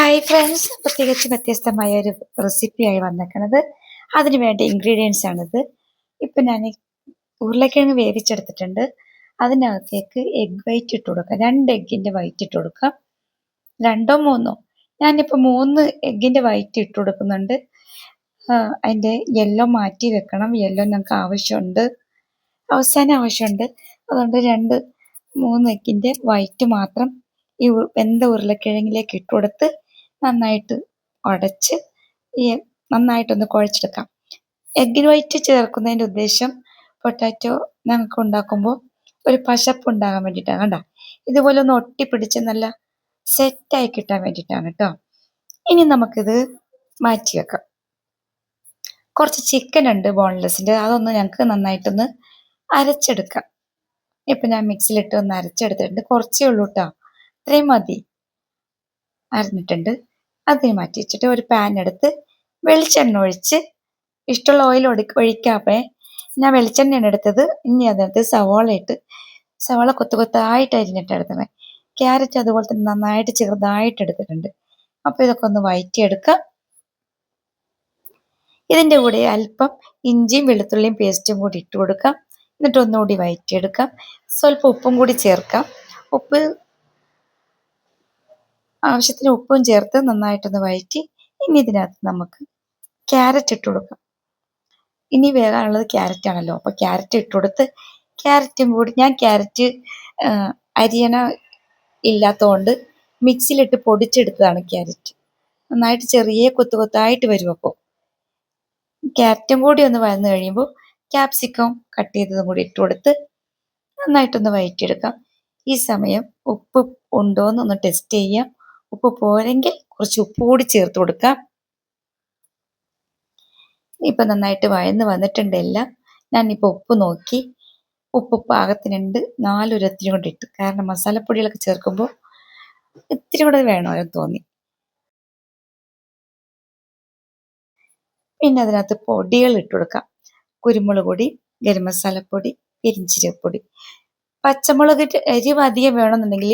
Hi friends അപ്പോൾ തികച്ചും വ്യത്യസ്തമായ ഒരു റെസിപ്പിയായി വന്നേക്കണത്. അതിന് വേണ്ട ഇൻഗ്രീഡിയൻസ് ആണിത്. ഇപ്പം ഞാൻ ഉരുളക്കിഴങ്ങ് വേവിച്ചെടുത്തിട്ടുണ്ട്. അതിനകത്തേക്ക് എഗ് വൈറ്റ് ഇട്ട് കൊടുക്കാം. രണ്ട് എഗ്ഗിന്റെ വൈറ്റ് ഇട്ട് കൊടുക്കാം. രണ്ടോ മൂന്നോ? ഞാനിപ്പോൾ മൂന്ന് എഗ്ഗിന്റെ വൈറ്റ് ഇട്ട് കൊടുക്കുന്നുണ്ട്. അതിന്റെ യെല്ലോ മാറ്റി വെക്കണം. യെല്ലോ ഞങ്ങൾക്ക് ആവശ്യമുണ്ട്. അവസാനം ആവശ്യമുണ്ട്. അതുകൊണ്ട് രണ്ട് മൂന്ന് എഗ്ഗിന്റെ വൈറ്റ് മാത്രം ഈ വെന്ത ഉരുളക്കിഴങ്ങിലേക്ക് ഇട്ട് കൊടുത്ത് നന്നായിട്ട് ഉടച്ച് ഈ നന്നായിട്ടൊന്ന് കുഴച്ചെടുക്കാം. എഗ് വൈറ്റ് ചേർക്കുന്നതിന്റെ ഉദ്ദേശം പൊട്ടാറ്റോ ഞങ്ങൾക്ക് ഉണ്ടാക്കുമ്പോൾ ഒരു പശപ്പ് ഉണ്ടാകാൻ വേണ്ടിയിട്ടാണ് കണ്ട. ഇതുപോലെ ഒന്ന് ഒട്ടിപ്പിടിച്ച് നല്ല സെറ്റായി കിട്ടാൻ വേണ്ടിയിട്ടാണ് കേട്ടോ. ഇനി നമുക്കിത് മാറ്റി വെക്കാം. കുറച്ച് ചിക്കൻ ഉണ്ട് ബോൺലെസ്സിന്റെ അതൊന്ന് ഞങ്ങൾക്ക് നന്നായിട്ടൊന്ന് അരച്ചെടുക്കാം. ഇപ്പം ഞാൻ മിക്സിയിലിട്ട് ഒന്ന് അരച്ചെടുത്തിട്ടുണ്ട്. കുറച്ചേ ഉള്ളൂ കേട്ടോ. ഇത്രയും മതി. അരിഞ്ഞിട്ടുണ്ട്. അതിന് മാറ്റി വെച്ചിട്ട് ഒരു പാൻ എടുത്ത് വെളിച്ചെണ്ണ ഒഴിച്ച് ഇഷ്ടമുള്ള ഓയിൽ ഒടി ഒഴിക്കാപ്പേ ഞാൻ വെളിച്ചെണ്ണയാണ് എടുത്തത്. ഇനി അതിനകത്ത് സവാള ഇട്ട് സവാള കൊത്തു കൊത്തായിട്ട് അരിഞ്ഞിട്ട് എടുത്തത്. ക്യാരറ്റ് അതുപോലെ തന്നെ നന്നായിട്ട് ചെറുതായിട്ട് എടുത്തിട്ടുണ്ട്. അപ്പോൾ ഇതൊക്കെ ഒന്ന് വയറ്റിയെടുക്കാം. ഇതിന്റെ കൂടെ അല്പം ഇഞ്ചിയും വെളുത്തുള്ളിയും പേസ്റ്റും കൂടി ഇട്ട് കൊടുക്കാം. എന്നിട്ട് ഒന്നുകൂടി വയറ്റിയെടുക്കാം. സ്വല്പം ഉപ്പും കൂടി ചേർക്കാം. ഉപ്പ് ആവശ്യത്തിന് ഉപ്പും ചേർത്ത് നന്നായിട്ടൊന്ന് വഴറ്റി ഇനി ഇതിനകത്ത് നമുക്ക് ക്യാരറ്റ് ഇട്ട് കൊടുക്കാം. ഇനി വേകാനുള്ളത് ക്യാരറ്റ് ആണല്ലോ. അപ്പോൾ ക്യാരറ്റ് ഇട്ട് കൊടുത്ത് ക്യാരറ്റും കൂടി ഞാൻ ക്യാരറ്റ് അരിയണ ഇല്ലാത്തതുകൊണ്ട് മിക്സിയിലിട്ട് പൊടിച്ചെടുത്തതാണ് ക്യാരറ്റ് നന്നായിട്ട് ചെറിയ കൊത്തു കൊത്തായിട്ട് വരും അപ്പോൾ ക്യാരറ്റും കൂടി ഒന്ന് വഴന്നു കഴിയുമ്പോൾ ക്യാപ്സിക്കം കട്ട് ചെയ്തതും കൂടി ഇട്ട് കൊടുത്ത് നന്നായിട്ടൊന്ന് വഴറ്റിയെടുക്കാം. ഈ സമയം ഉപ്പ് ഉണ്ടോ എന്നൊന്ന് ടെസ്റ്റ് ചെയ്യാം. ഉപ്പ് പോരെങ്കിൽ കുറച്ച് ഉപ്പ് കൂടി ചേർത്ത് കൊടുക്കാം. ഇപ്പം നന്നായിട്ട് വഴന്ന് വന്നിട്ടുണ്ട് എല്ലാം. ഞാനിപ്പോൾ ഉപ്പ് നോക്കി. ഉപ്പ് പാകത്തിനുണ്ട്. നാലുരത്തിനും കൊണ്ട് ഇട്ടു. കാരണം മസാലപ്പൊടികളൊക്കെ ചേർക്കുമ്പോൾ ഇത്തിരി കൂടെ വേണമല്ലോ തോന്നി. പിന്നെ അതിനകത്ത് പൊടികൾ ഇട്ട് കൊടുക്കാം. കുരുമുളക് പൊടി ഗരം മസാലപ്പൊടി പെരിഞ്ചീരപ്പൊടി പച്ചമുളക് എരിവ് അധികം വേണമെന്നുണ്ടെങ്കിൽ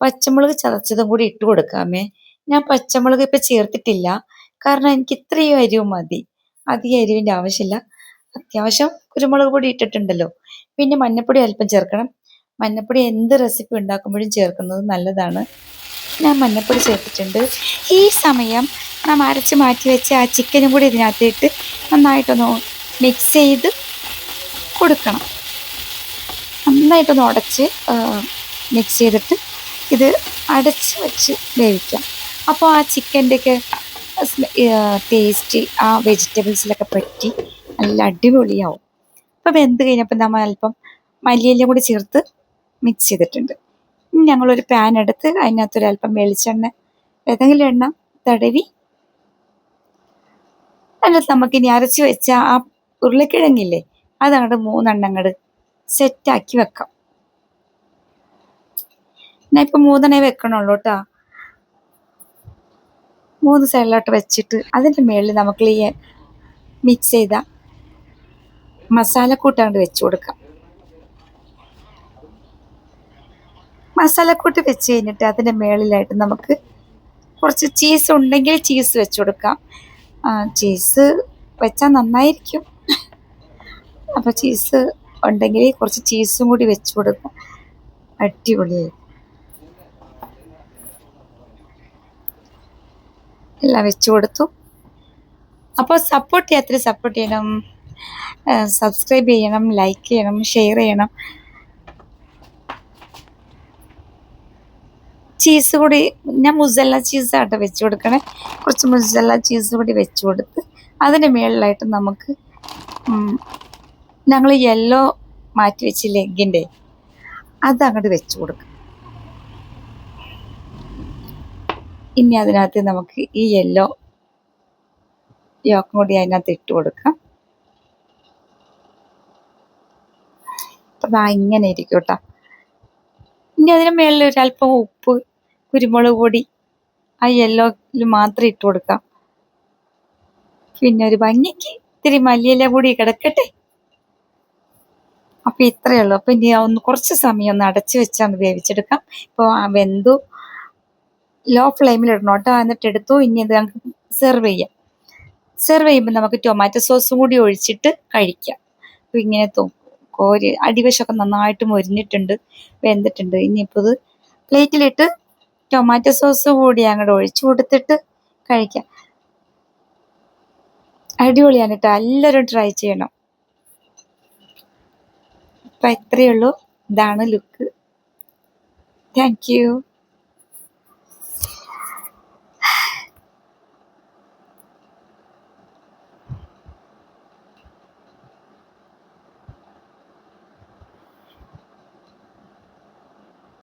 പച്ചമുളക് ചതച്ചതും കൂടി ഇട്ട് കൊടുക്കാമേ ഞാൻ പച്ചമുളക് ഇപ്പം ചേർത്തിട്ടില്ല. കാരണം എനിക്ക് ഇത്രയും അരിവ് മതി. അധികം അരിവിന്റെ ആവശ്യമില്ല. അത്യാവശ്യം കുരുമുളക് പൊടി ഇട്ടിട്ടുണ്ടല്ലോ. പിന്നെ മഞ്ഞപ്പൊടി അല്പം ചേർക്കണം. മഞ്ഞപ്പൊടി എന്ത് റെസിപ്പി ഉണ്ടാക്കുമ്പോഴും ചേർക്കുന്നത് നല്ലതാണ്. ഞാൻ മഞ്ഞപ്പൊടി ചേർത്തിട്ടുണ്ട്. ഈ സമയം നാം അരച്ച് മാറ്റി വെച്ച ആ ചിക്കനും കൂടി ഇതിനകത്തിട്ട് നന്നായിട്ടൊന്ന് മിക്സ് ചെയ്ത് കൊടുക്കണം. നന്നായിട്ടൊന്ന് ഉടച്ച് മിക്സ് ചെയ്തിട്ട് ഇത് അടച്ച് വെച്ച് വേവിക്കാം. അപ്പോൾ ആ ചിക്കന്റെയൊക്കെ ടേസ്റ്റ് ആ വെജിറ്റബിൾസിലൊക്കെ പറ്റി നല്ല അടിപൊളിയാവും. അപ്പം വെന്ത് കഴിഞ്ഞപ്പോൾ നമ്മൾ അല്പം മല്ലിയിലും കൂടി ചേർത്ത് മിക്സ് ചെയ്തിട്ടുണ്ട്. ഇനി ഞങ്ങളൊരു പാൻ എടുത്ത് അതിനകത്തൊരല്പം വെളിച്ചെണ്ണ ഏതെങ്കിലും എണ്ണ തടവി അതിനകത്ത് നമുക്കിനി അരച്ച് വെച്ച ആ ഉരുളക്കിഴങ്ങില്ലേ അതങ്ങോട്ട് മൂന്നെണ്ണം അങ്ങോട്ട് സെറ്റാക്കി വെക്കാം. ഞാൻ ഇപ്പം മൂന്നെണ്ണേ വെക്കണുള്ളൂ കേട്ടോ മൂന്ന് സൈഡിലോട്ട് വെച്ചിട്ട് അതിന്റെ മുകളിൽ നമുക്ക് ഈ മിക്സ് ചെയ്ത മസാലക്കൂട്ടാണ്ട് വെച്ച് കൊടുക്കാം. മസാലക്കൂട്ട് വെച്ച് കഴിഞ്ഞിട്ട് അതിന്റെ മുകളിലായിട്ട് നമുക്ക് കുറച്ച് ചീസ് ഉണ്ടെങ്കിൽ ചീസ് വെച്ച് കൊടുക്കാം. ചീസ് വെച്ചാൽ നന്നായിരിക്കും. അപ്പോൾ ചീസ് ഉണ്ടെങ്കിൽ കുറച്ച് ചീസും കൂടി വെച്ച് കൊടുക്കാം. അടിപൊളിയായി. എല്ലാം വെച്ച് കൊടുത്തു. അപ്പോൾ സപ്പോർട്ട് ചെയ്യാത്തൊരു സപ്പോർട്ട് ചെയ്യണം. സബ്സ്ക്രൈബ് ചെയ്യണം ലൈക്ക് ചെയ്യണം ഷെയർ ചെയ്യണം. ചീസ് കൂടി ഞാൻ മുസല്ല ചീസ് ആട്ടോ വെച്ച് കൊടുക്കണേ. കുറച്ച് മുസല്ല ചീസ് കൂടി വെച്ച് കൊടുത്ത് അതിന് മുകളിലായിട്ട് നമുക്ക് ഞങ്ങൾ യെല്ലോ മാറ്റി വെച്ച് ലെഗിന്റെ അത് അങ്ങോട്ട് വെച്ച് കൊടുക്കാം ഇനി അതിനകത്ത് നമുക്ക് ഈ യെല്ലോ യോക്കും കൂടി അതിനകത്ത് ഇട്ട് കൊടുക്കാം. അപ്പം ദാ ഇങ്ങനെ ഇരിക്കും കേട്ടോ ഇനി അതിന് മേളിൽ ഒരല്പം ഉപ്പ് കുരുമുളക് പൊടി ആ യെല്ലോയിൽ മാത്രം ഇട്ട് കൊടുക്കാം. പിന്നെ ഒരു ഭംഗിക്ക് ഇത്തിരി മല്ലിയില കൂടി കിടക്കട്ടെ. അപ്പം ഇത്രയേ ഉള്ളൂ. അപ്പം ഇനി ഒന്ന് കുറച്ച് സമയം ഒന്ന് അടച്ചു വെച്ചാൽ ഒന്ന് വേവിച്ചെടുക്കാം. ഇപ്പോൾ വെന്തു ലോ ഫ്ലെയിമിൽ ഇടണം കേട്ടോ. എന്നിട്ട് എടുത്തു. ഇനി ഇത് നമുക്ക് സെർവ് ചെയ്യാം. സെർവ് ചെയ്യുമ്പോൾ നമുക്ക് ടൊമാറ്റോ സോസും കൂടി ഒഴിച്ചിട്ട് കഴിക്കാം. അപ്പോൾ ഇങ്ങനെ കോരി അടിവശമൊക്കെ നന്നായിട്ട് മൊരിഞ്ഞിട്ടുണ്ട് വെന്തിട്ടുണ്ട്. ഇനിയിപ്പോൾ ഇത് പ്ലേറ്റിലിട്ട് ടൊമാറ്റോ സോസ് കൂടി അങ്ങോട്ട് ഒഴിച്ചു കൊടുത്തിട്ട് കഴിക്കാം. അടിപൊളിയാണ് കേട്ടോ. എല്ലാവരും ട്രൈ ചെയ്യണം. അപ്പം ഇത്രയേ ഉള്ളൂ. ഇതാണ് ലുക്ക് താങ്ക് യു